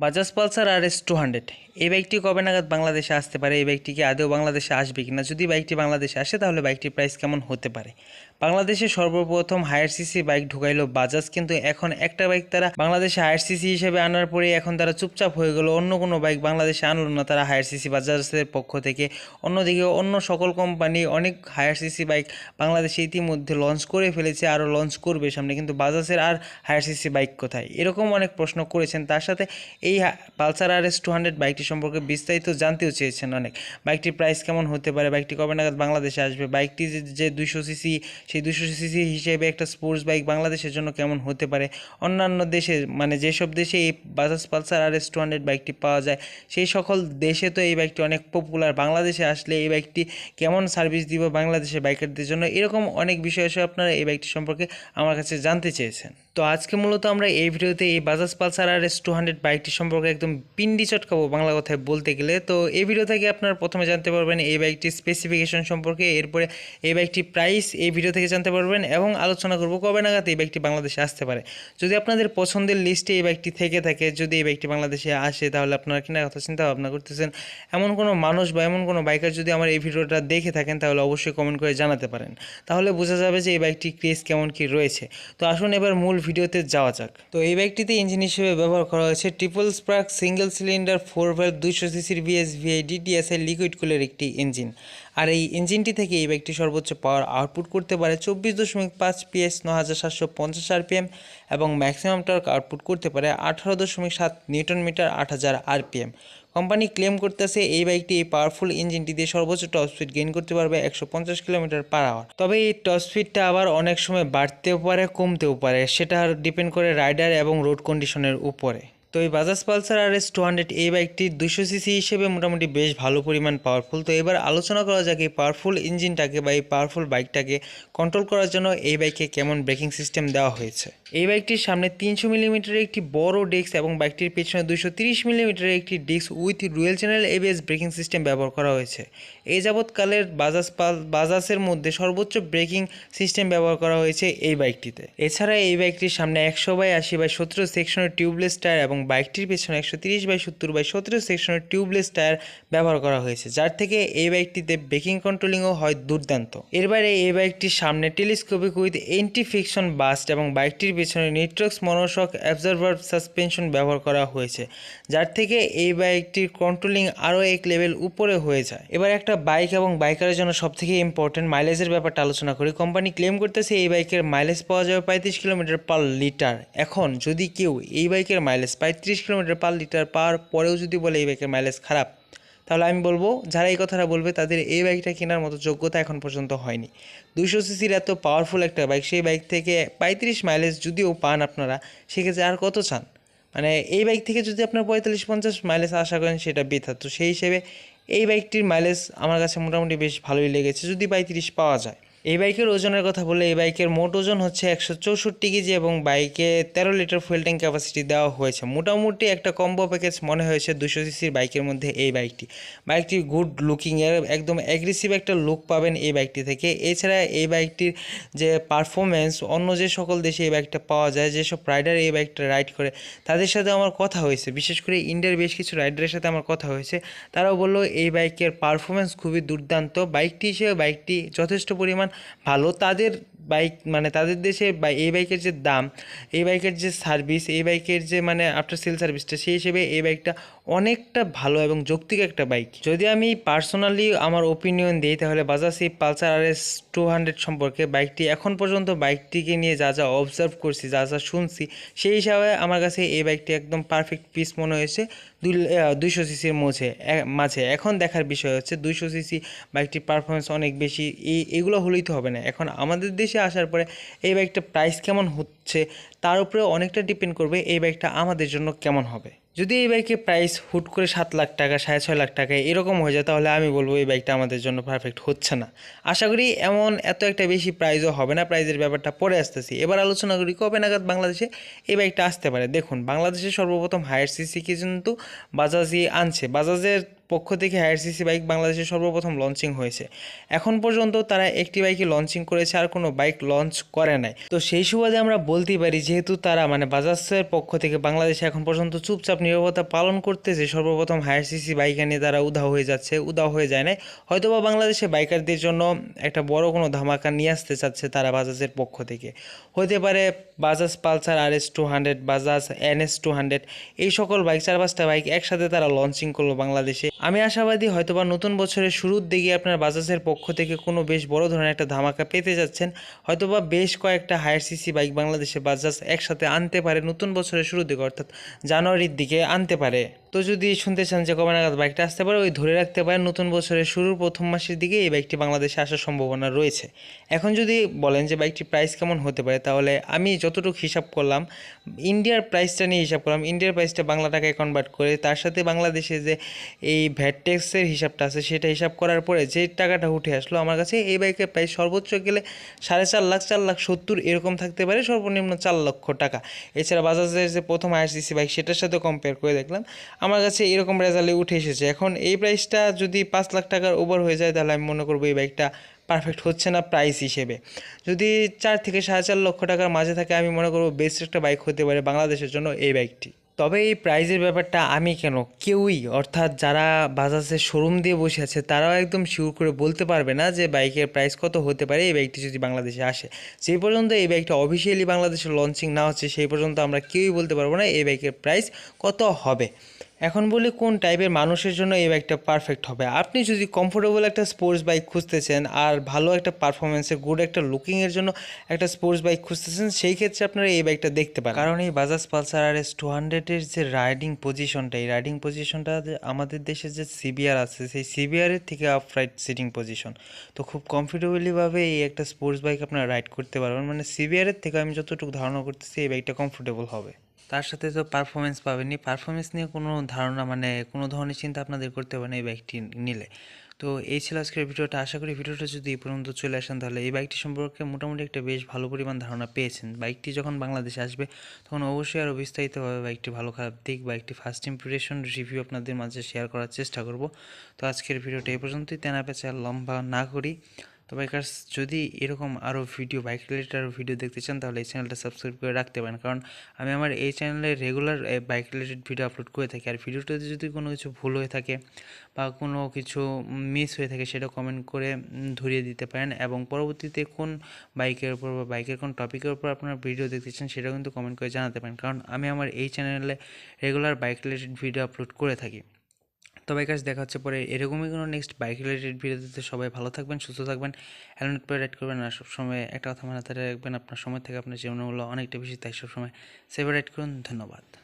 Bajaj Pulsar R S two hundred. এই বাইকটি কবে নাগাদ বাংলাদেশে আসতে পারে? এই বাইকটি কি আদৌ বাংলাদেশে আসবে কিনা? যদি বাইকটি বাংলাদেশে আসে, তাহলে বাইকটির প্রাইস কেমন হতে পারে? বাংলাদেশে সর্বপ্রথম হায়ার সিসি বাইক ঢুকাইলো বাজাজ, কিন্তু এখন একটা বাইক তারা বাংলাদেশে হায়ার সিসি হিসেবে আনার পরে এখন তারা চুপচাপ হয়ে গেল। অন্য কোনো বাইক বাংলাদেশে আনলো না তারা হায়ার সিসি বাজাজের পক্ষ থেকে। অন্যদিকে অন্য সকল কোম্পানি অনেক হায়ার সিসি বাইক বাংলাদেশে ইতিমধ্যে লঞ্চ করে ফেলেছে, আরও লঞ্চ করবে সামনে, কিন্তু বাজাজের আর হায়ার সিসি বাইক কোথায়? এরকম অনেক প্রশ্ন করেছেন। তার সাথে এই Pulsar R S two hundred বাইকটি সম্পর্কে বিস্তারিত জানতেও চেয়েছেন অনেক। বাইকটির প্রাইস কেমন হতে পারে? বাইকটি কবে নাগাদ বাংলাদেশে আসবে? বাইকটি যে- দুইশো সিসি সেই দুশো সিসি হিসেবে একটা স্পোর্টস বাইক বাংলাদেশের জন্য কেমন হতে পারে? অন্যান্য দেশে মানে যেসব দেশে এই বাজাজ পালসার আর এস বাইকটি পাওয়া যায়, সেই সকল দেশে তো এই বাইকটি অনেক পপুলার বাংলাদেশে আসলে এই বাইকটি কেমন সার্ভিস দিব বাংলাদেশের বাইকারদের জন্য? এরকম অনেক বিষয় আপনারা এই বাইকটি সম্পর্কে আমার কাছে জানতে চেয়েছেন। তো আজকে মূলত আমরা এই ভিডিওতে এই Bajaj Pulsar R S two hundred বাইকটি সম্পর্কে একদম পিন্ডি চটকাবো বাংলা কথায় বলতে গেলে। তো এই ভিডিও থেকে আপনারা প্রথমে জানতে পারবেন এই বাইকটির স্পেসিফিকেশন সম্পর্কে, এরপরে এই বাইকটির প্রাইস এই ভিডিও থেকে জানতে পারবেন এবং আলোচনা করব কবে নাগাদ এই বাইকটি বাংলাদেশে আসতে পারে। যদি আপনাদের পছন্দের লিস্টে এই বাইকটি থেকে থাকে, যদি এই বাইকটি বাংলাদেশে আসে, তাহলে আপনারা কেনার কথা চিন্তা ভাবনা করতেছেন। এমন কোনো মানুষ বা এমন কোনো বাইকার যদি আমার এই ভিডিওটা দেখে থাকেন, তাহলে অবশ্যই কমেন্ট করে জানাতে পারেন। তাহলে বোঝা যাবে যে এই বাইকটি ক্রেজ কেমন কি রয়েছে। তো আসুন এবার মূল ভিডিওতে যাওয়া যাক। তো এই বাইকটিতে ইঞ্জিন হিসেবে ব্যবহার করা হয়েছে triple spark single cylinder four valve দুইশো সিসির বিএস ভিআই ডিটিএসআই লিকুইড কুলের একটি ইঞ্জিন আর এই ইঞ্জিনটি থেকে এই বাইকটি সর্বোচ্চ পাওয়ার আউটপুট করতে পারে চব্বিশ দশমিক পাঁচ পিএস ন হাজার সাতশো পঞ্চাশ আরপিএম এবং ম্যাক্সিমাম টর্ক আউটপুট করতে পারে আঠারো দশমিক সাত নিউটন মিটার আট হাজার আরপিএম কোম্পানি ক্লেম করতেছে এই বাইকটি এই পাওয়ারফুল ইঞ্জিনটি দিয়ে সর্বোচ্চ টপ স্পিড গেইন করতে পারবে একশো পঞ্চাশ কিলোমিটার পার আওয়ার তবে এই টপ স্পিডটা আবার অনেক সময় বাড়তেও পারে, কমতেও পারে, সেটা ডিপেন্ড করে রাইডার এবং রোড কন্ডিশনের উপরে। তো এই Bajaj Pulsar R S two hundred এই বাইকটি দুশো সিসি হিসেবে মোটামুটি বেশ ভালো পরিমাণ পাওয়ারফুল তো এবার আলোচনা করা যাক এই পাওয়ারফুল ইঞ্জিনটাকে বা এই পাওয়ারফুল বাইকটাকে কন্ট্রোল করার জন্য এই বাইকে কেমন ব্রেকিং সিস্টেম দেওয়া হয়েছে। এই বাইকটির সামনে তিনশো মিলিমিটারের একটি বড় ডিস্ক এবং বাইকটির পেছনে দুশো তিরিশ মিলিমিটারের একটি disc with dual channel ABS braking system ব্যবহার করা হয়েছে। এই যাবৎকালের বাজাজ পাল বাজাজের মধ্যে সর্বোচ্চ ব্রেকিং সিস্টেম ব্যবহার করা হয়েছে এই বাইকটিতে। এছাড়া এই বাইকটির সামনে একশো বাই আশি বাই সতেরো সেকশনের টিউবলেস টায়ার এবং বাইকটির পেছনে একশো তিরিশ বাই সত্তর বাই সতেরো সেকশনের টিউবলেস টায়ার ব্যবহার করা হয়েছে, যার থেকে এই বাইকটিতে ব্রেকিং কন্ট্রোলিংও হয় দুর্দান্ত। এর বাইরে এই বাইকটির সামনে telescopic with anti friction bush এবং বাইকটির পেছনে নিট্রক্স মনোশক অ্যাবজারভার সাসপেনশন ব্যবহার করা হয়েছে, যার থেকে এই বাইকটির কন্ট্রোলিং আরও এক লেভেল উপরে হয়ে যায়। এবার একটা বাইক এবং বাইকারের জন্য সবথেকে ইম্পর্টেন্ট মাইলেজের ব্যাপারটা আলোচনা করি। কোম্পানি ক্লেম করতেছে এই বাইকের মাইলেজ পাওয়া যাবে পঁয়ত্রিশ কিলোমিটার পার লিটার। এখন যদি কেউ এই বাইকের মাইলেজ পঁয়ত্রিশ কিলোমিটার পার লিটার পাওয়ার পরেও যদি বলে এই বাইকের মাইলেজ খারাপ, তাহলে আমি বলব যারা এই কথাটা বলবে তাদের এই বাইকটা কেনার মতো যোগ্যতা এখন পর্যন্ত হয়নি। দুইশো সিসির এত পাওয়ারফুল একটা বাইক সেই বাইক থেকে পঁয়ত্রিশ মাইলেজ যদিও পান আপনারা, সেক্ষেত্রে আর কত চান? মানে এই বাইক থেকে যদি আপনার পঁয়তাল্লিশ, পঞ্চাশ মাইলেজ আশা করেন সেটা বৃথা। তো সেই হিসেবে এই বাইকটির মাইলেজ আমার কাছে মোটামুটি বেশ ভালোই লেগেছে, যদি পঁয়ত্রিশ পাওয়া যায়। এই বাইকের ওজনের কথা বলে এই বাইকের মোট ওজন হচ্ছে একশো চৌষট্টি কেজি এবং বাইকে তেরো লিটার ফুয়েল ট্যাঙ্ক ক্যাপাসিটি দেওয়া হয়েছে। মোটামুটি একটা কম্বো প্যাকেজ মনে হয়েছে দুশো সিসির বাইকের মধ্যে এই বাইকটি। বাইকটি গুড লুকিংয়ের একদম অ্যাগ্রেসিভ একটা লুক পাবেন এই বাইকটি থেকে। এছাড়া এই বাইকটির যে পারফরমেন্স অন্য যে সকল দেশে এই বাইকটা পাওয়া যায়, যেসব রাইডার এই বাইকটা রাইড করে, তাদের সাথে আমার কথা হয়েছে। বিশেষ করে ইন্ডিয়ার বেশ কিছু রাইডারের সাথে আমার কথা হয়েছে। তারাও বলল এই বাইকের পারফরমেন্স খুবই দুর্দান্ত। বাইকটি হিসেবে বাইকটি যথেষ্ট পরিমাণ ভালো। তাদের বাইক মানে তাদের দেশে এই বাইকের যে দাম, এই বাইকের যে সার্ভিস এই বাইকের যে মানে আফটার সেল সার্ভিসটা সেই হিসেবে এই বাইকটা অনেকটা ভালো এবং যৌক্তিক একটা বাইক যদি আমি পার্সোনালি আমার ওপিনিয়ন দিই, তাহলে বাজাজ এই Pulsar R S two hundred সম্পর্কে বাইকটি এখন পর্যন্ত বাইকটিকে নিয়ে যা যা অবজার্ভ করছি, যা যা শুনছি, সেই হিসাবে আমার কাছে এই বাইকটি একদম পারফেক্ট পিস মনে হয়েছে। দুইশো সিসির মাঝে মাঝে। এখন দেখার বিষয় হচ্ছে দুইশো সিসি বাইকটির পারফরমেন্স অনেক বেশি। এই, এগুলো হলেই তো হবে না। এখন আমাদের দেশে আসার পরে এই বাইকটা প্রাইস কেমন হচ্ছে, তার উপরে অনেকটা ডিপেন্ড করবে এই বাইকটা আমাদের জন্য কেমন হবে। যদি এই বাইকের প্রাইস হুট করে সাত লাখ টাকা, সাড়ে ছয় লাখ টাকা এরকম হয়ে যায়, তাহলে আমি বলব এই বাইকটা আমাদের জন্য পারফেক্ট হচ্ছে না। আশা করি এমন এত একটা বেশি প্রাইজও হবে না প্রাইজের ব্যাপারটা পরে আসতেছি। এবার আলোচনা করি কবে নাগাদ বাংলাদেশে এই বাইকটা আসতে পারে। দেখুন বাংলাদেশে সর্বপ্রথম হায়ার সিসি কিন্তু বাজাজই আনছে। বাজাজের পক্ষ থেকে হায়ার সিসি বাইক বাংলাদেশে সর্বপ্রথম লঞ্চিং হয়েছে। এখন পর্যন্ত তারা একটি বাইকে লঞ্চিং করেছে আর কোনো বাইক লঞ্চ করে নাই। তো সেই সুবাদে আমরা বলতেই পারি, যেহেতু তারা মানে বাজাজের পক্ষ থেকে বাংলাদেশে এখন পর্যন্ত চুপচাপ নিরাপত্তা পালন করতেছে, সর্বপ্রথম হায়ার সিসি বাইক নিয়ে তারা উধাও হয়ে যাচ্ছে, উধাও হয়ে যায় না হয়তোবা বাংলাদেশে বাইকারদের জন্য একটা বড় কোনো ধামাকা নিয়ে আসতে চাচ্ছে তারা বাজাজের পক্ষ থেকে। হতে পারে Bajaj Pulsar R S two hundred, Bajaj N S two hundred, এই সকল বাইক, চার পাঁচটা বাইক একসাথে তারা লঞ্চিং করল বাংলাদেশে। আমি আশাবাদী হয়তোবা নতুন বছরের শুরুর দিকে আপনার বাজাজের পক্ষ থেকে কোনো বেশ বড় ধরনের একটা ধামাকা পেতে যাচ্ছেন। হয়তোবা বেশ কয়েকটা হায়ার সিসি বাইক বাংলাদেশে বাজাজ একসাথে আনতে পারে, নতুন বছরের শুরুর দিকে অর্থাৎ জানুয়ারির দিকে আনতে পারে। তো যদি শুনতে চান যে কবে নাগাদ বাইকটা আসতে পারে, ওই ধরে রাখতে পারেন নতুন বছরের শুরুর প্রথম মাসের দিকে এই বাইকটি বাংলাদেশে আসার সম্ভাবনা রয়েছে। এখন যদি বলেন যে বাইকটির প্রাইস কেমন হতে পারে, তাহলে আমি যতটুকু হিসাব করলাম ইন্ডিয়ার প্রাইসটা নিয়ে হিসাব করলাম ইন্ডিয়ার প্রাইসটা বাংলা টাকায় কনভার্ট করে, তার সাথে বাংলাদেশে যে এই ভ্যাট ট্যাক্সের হিসাবটা আছে, সেটা হিসাব করার পরে যে টাকাটা উঠে আসলো, আমার কাছে এই বাইকের প্রাইস সর্বোচ্চ গেলে সাড়ে চার লাখ চার লাখ সত্তর এরকম থাকতে পারে, সর্বনিম্ন চার লক্ষ টাকা। এছাড়া বাজাজের যে প্রথম আইআরসিসি বাইক সেটার সাথে কম্পেয়ার করে দেখলাম। আমার কাছে এরকম রেজাল্টে উঠে এসেছে। এখন এই প্রাইসটা যদি পাঁচ লাখ টাকার ওভার হয়ে যায়, তাহলে আমি মনে করব এই বাইকটা পারফেক্ট হচ্ছে না প্রাইস হিসেবে। যদি চার থেকে সাড়ে চার লক্ষ টাকার মাঝে থাকে, আমি মনে করব বেস্ট একটা বাইক হতে পারে বাংলাদেশের জন্য এই বাইকটি তবে এই প্রাইজের ব্যাপারটা আমি কেন? কেউই, অর্থাৎ যারা বাজাজের শোরুম দিয়ে বসে আছে, তারাও একদম শিওর করে বলতে পারবে না যে বাইকের প্রাইস কত হতে পারে এই বাইকটি যদি বাংলাদেশে আসে। সেই পর্যন্ত এই বাইকটা অফিসিয়ালি বাংলাদেশে লঞ্চিং না হচ্ছে, সেই পর্যন্ত আমরা কেউই বলতে পারব না এই বাইকের প্রাইস কত হবে। এখন বলি কোন টাইপের মানুষের জন্য এই বাইকটা পারফেক্ট হবে? আপনি যদি কমফোর্টেবল একটা স্পোর্টস বাইক খুঁজতেছেন আর ভালো একটা পারফরমেন্সের গুড একটা লুকিংয়ের জন্য একটা স্পোর্টস বাইক খুঁজতেছেন, সেই ক্ষেত্রে আপনারা এই বাইকটা দেখতে পারেন। কারণ এই Bajaj Pulsar R S two হান্ড্রেডের যে রাইডিং পজিশনটা এই রাইডিং পজিশনটা আমাদের দেশে যে সিবিআর আছে, সেই সিবিআরের থেকে আপ রাইড সিটিং পজিশন তো খুব কমফোর্টেবলিভাবে এই একটা স্পোর্টস বাইক আপনারা রাইড করতে পারবেন। মানে সিবিআরের থেকে আমি যতটুকু ধারণা করতেছি, এই বাইকটা কমফোর্টেবল হবে। তার সাথে তো পারফরমেন্স পাবেনই। পারফরমেন্স নিয়ে কোনো ধারণা মানে কোনো ধরনের চিন্তা আপনাদের করতে হবে না এই বাইকটি নিলে। তো এই ছিল আজকের ভিডিওটা। আশা করি ভিডিওটা যদি এই পর্যন্ত চলে আসেন, তাহলে এই বাইকটি সম্পর্কে মোটামুটি একটা বেশ ভালো পরিমাণ ধারণা পেয়েছেন। বাইকটি যখন বাংলাদেশে আসবে, তখন অবশ্যই আরও বিস্তারিতভাবে বাইকটি ভালো খারাপ দিক বাইকটি ফার্স্ট ইম্প্রেশন রিভিউ আপনাদের মাঝে শেয়ার করার চেষ্টা করব। তো আজকের ভিডিওটা এই পর্যন্তই। তেনা পেঁচা লম্বা না করি। তো বাইকার্স যদি এরকম আরও ভিডিও বাইক রিলেটেড আরও ভিডিও দেখতে চান, তাহলে এই চ্যানেলটা সাবস্ক্রাইব করে রাখতে পারেন। কারণ আমি আমার এই চ্যানেলে regular bike related video upload করে থাকি। আর ভিডিওটাতে যদি কোনো কিছু ভুল হয়ে থাকে বা কোনো কিছু মিস হয়ে থাকে, সেটা কমেন্ট করে ধরিয়ে দিতে পারেন। এবং পরবর্তীতে কোন বাইকের উপর বা বাইকের কোন টপিকের উপর আপনারা ভিডিও দেখতে চান, সেটাও কিন্তু কমেন্ট করে জানাতে পারেন। কারণ আমি আমার এই চ্যানেলে regular bike related video upload করে থাকি। তো কাজ দেখা হচ্ছে পরে। এরকমই কোনো নেক্সট বাইক রিলেটেড ভিডিওতে সবাই ভালো থাকবেন, সুস্থ থাকবেন হেলমেট পরে রাইড করবেন, আর সবসময় একটা কথা মাথায় রাখবেন, আপনার সময় থেকে আপনার জীবনগুলো অনেকটা বেশি, তাই সবসময় সেভ রাইড করুন, ধন্যবাদ।